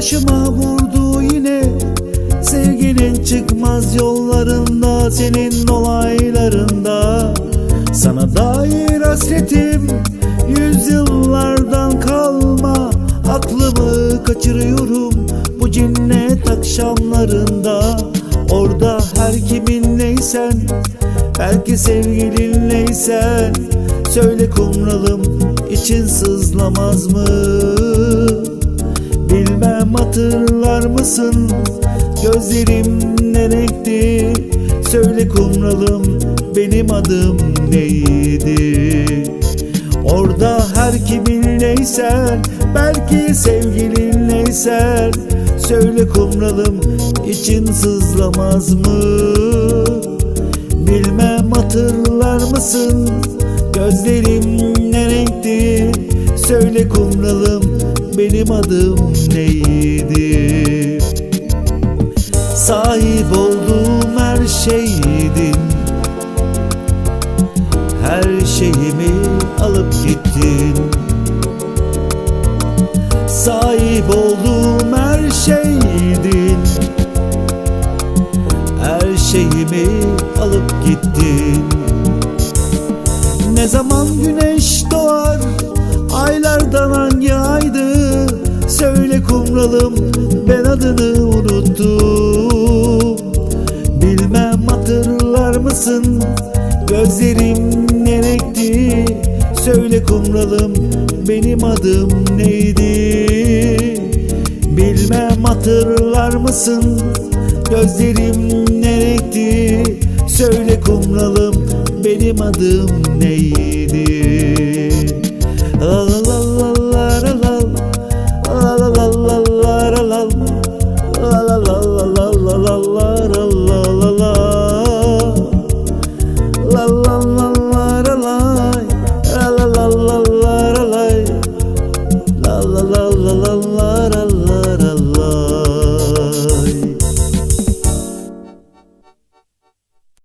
başıma vurdu yine. Sevginin çıkmaz yollarında Senin olaylarında. Sana dair hasretim Yüzyıllardan kalma. Aklımı kaçırıyorum Bu cennet akşamlarında. Orada her kimin neysen Belki sevgilinleysen Söyle kumralım için sızlamaz mı? Bilmem hatırlar mısın? Gözlerim ne renkti? Söyle kumralım benim adım neydi? Orada her kiminleysen Belki sevgilinleysen Söyle kumralım için sızlamaz mı? Bilmem hatırlar mısın? Gözlerim ne renkti? Söyle kumralım benim adım neydi? Sahip olduğum her şeydin Her şeyimi alıp gittin Sahip olduğum her şeydin Her şeyimi alıp gittin Ne zaman güneş doğar ben adını unuttum. Bilmem hatırlar mısın? Gözlerim ne Söyle kumralım benim adım neydi? Bilmem hatırlar mısın? Gözlerim ne Söyle kumralım benim adım neydi